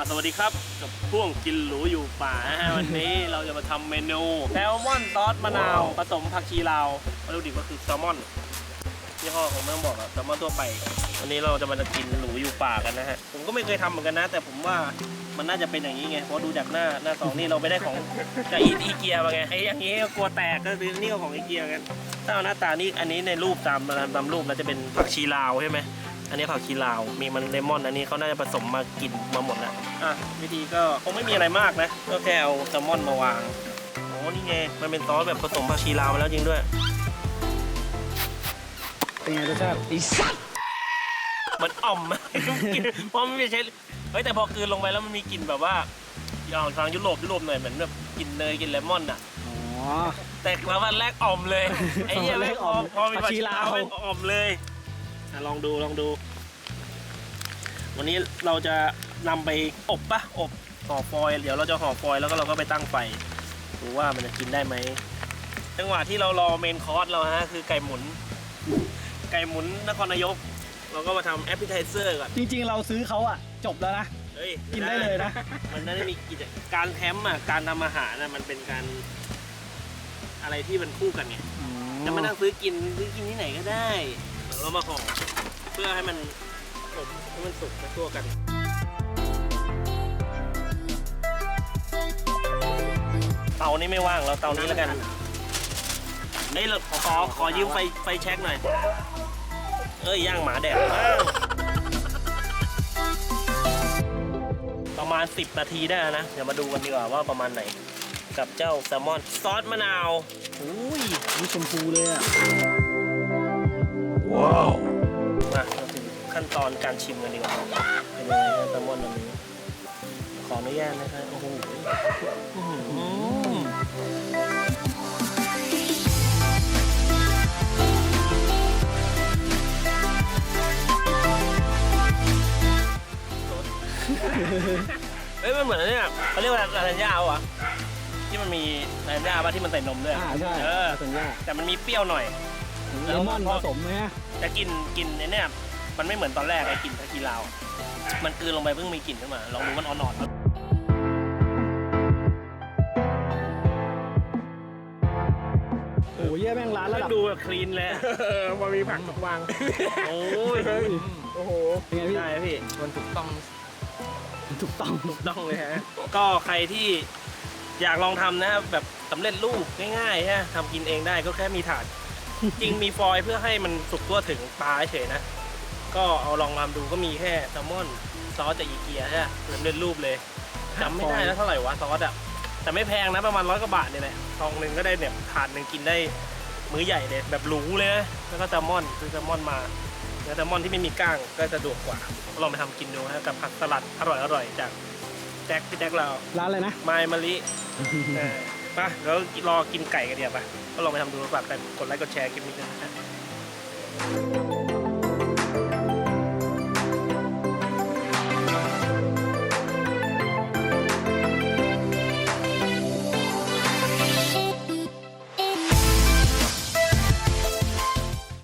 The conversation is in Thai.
าสวัสดีครับกับพ่วงกินหรูอยู่ป่านะฮะวันนี้เราจะมาทำเมนูแซลมอนซอสมะนาวผสมผักชีลาววัตถุดิบก็คือแซลมอนยี่ห้อของไม่ต้องบอกอะแซลมอนทั่วไป วันนี้เราจะมากินหรูอยู่ป่ากันนะฮะผมก็ไม่เคยทำเหมือนกันนะ แต่ผมว่ามันน่าจะเป็นอย่างนี้ไงเพราะดูจากหน้าหน้าสองนี่เราไม่ได้ของจากอีอีเกียมาไงไอ้อย่างนี้ก็กลัวแตกก็คือนี่ก็ของอีเกียกันถ้าเอาหน้าตานี่อันนี้ในรูปตามตามรูปแล้วจะเป็นผักชีลาวใช่ไหม อันนี้ผักชีลาว มีมันเลมอนอันนี้เขาน่าจะผสมมากินมาหมดแล้วอะวิธีก็คงไม่มีอะไรมากนะ ก็แค่เอาแซลมอนมาวางโอ้นี่ไง มันเป็นซอสแบบผสมผักชีลาวมาแล้วจริงด้วย เป็นไงรสชาติอีสัตว์มันอ่อมกินเพราะมันไม่ใช่เฮ้ยแต่พอกลืนลงไปแล้วมันมีกลิ่นแบบว่าอย่างทางยุโรปยุโรปหน่อยเหมือนแบบกลิ่นเนยกลิ่นเลมอนอะอ๋อ แต่มาวันแรกอ่อมเลยไอ้เหี้ยวันแรไม่กพอ่ออมพอมีผัผักกชีชีลาลาววไม่อ่อมเลยอะ ลองดูลองดู วันนี้เราจะนำไปอบปะอบห่อฟอยล์เดี๋ยวเราจะห่อฟอยล์แล้วก็เราก็ไปตั้งไฟดูว่ามันจะกินได้ไหมจังหวะที่เรารอเมนคอร์สเราฮะคือไก่หมุน ไก่หมุนนครนายก เราก็มาทำแอปเปิลไทเซอร์ก่อนจริงๆ เราซื้อเขาอะจบแล้วนะ เฮ้ยกินได้เลยนะ มันได้มีกิจการแคมป์อะการทำอาหารน่ะมันเป็นการ อะไรที่มันคู่กันไงจะมานั่งซื้อกินซื้อกินที่ไหนก็ได้ เรามาห่อเพื่อให้มันอบให้มันสุกทั่วกันเตานี้ไม่ว่างเราเตานี้แล้วกันเฮ้ยเราขอขอขอยืมไฟไฟแช็กหน่อย เอ้ยย่างหมาแดดมากประมาณ 10 นาทีได้แล้วนะ เดี๋ยวมาดูกันดีกว่าว่าประมาณไหน กับเจ้าแซลมอนซอสมะนาวอุ้ยนี่ชมพูเลยอะ ขั้นตอนการชิมกันดีกว่าเป็นยังไงครับแซลมอนอันนี้ขออนุญาตนะครับโอ้โหอื้อหือเฮ้ยมันเหมือนอันเนี่ยเขาเรียกว่าลาซานญ่าวะที่มันมีลาซานญ่าปะที่มันใส่นมด้วยอ่าใช่เออสัญญาแต่มันมีเปรี้ยวหน่อย เลมอนผสมไหมฮะแต่กลิ่นกลิ่นไอ้เนี่ย มันไม่เหมือนตอนแรกไอ้กลิ่นตะกีลาว มันกลืนลงไปเพิ่งมีกลิ่นขึ้นมา ลองดูมันอ่อนๆโอ้ยเยี่ยแม่งร้านระดับดูแบบคลีนเลยมันมีผักวาง โอ้ยโอ้โหเป็นไงพี่ได้ไหมพี่ มันถูกต้อง ถูกต้องถูกต้องเลยฮะ ก็ใครที่อยากลองทำนะแบบสำเร็จรูปง่ายๆฮะทำกินเองได้ก็แค่มีถาด จริงมีฟอยล์เพื่อให้มันสุกทั่วถึงปลาเฉยๆนะ ก็เอาลองทำดูก็มีแค่แซลมอนซอสจากอีเกียใช่ไหมสำเร็จรูปเลยจำไม่ได้แล้วเท่าไหร่วะซอสอะแต่ไม่แพงนะประมาณร้อยกว่าบาทเนี่ยแหละซองหนึ่งก็ได้เนี่ยถาดหนึ่งกินได้มื้อใหญ่เลยแบบหรูเลยนะแล้วก็แซลมอนซื้อแซลมอนมาเนื้อแซลมอนที่ไม่มีก้างก็สะดวกกว่าลองไปทำกินดูนะกับผักสลัดอร่อยๆจากแจ็คพี่แจ็คเราร้านอะไรนะไมมะลิเออไปเดี๋ยวรอกินไก่กันเดียวไปก็ลองไปทำดูฝากกันกดไลค์กดแชร์คลิปนี้กันนะฮะ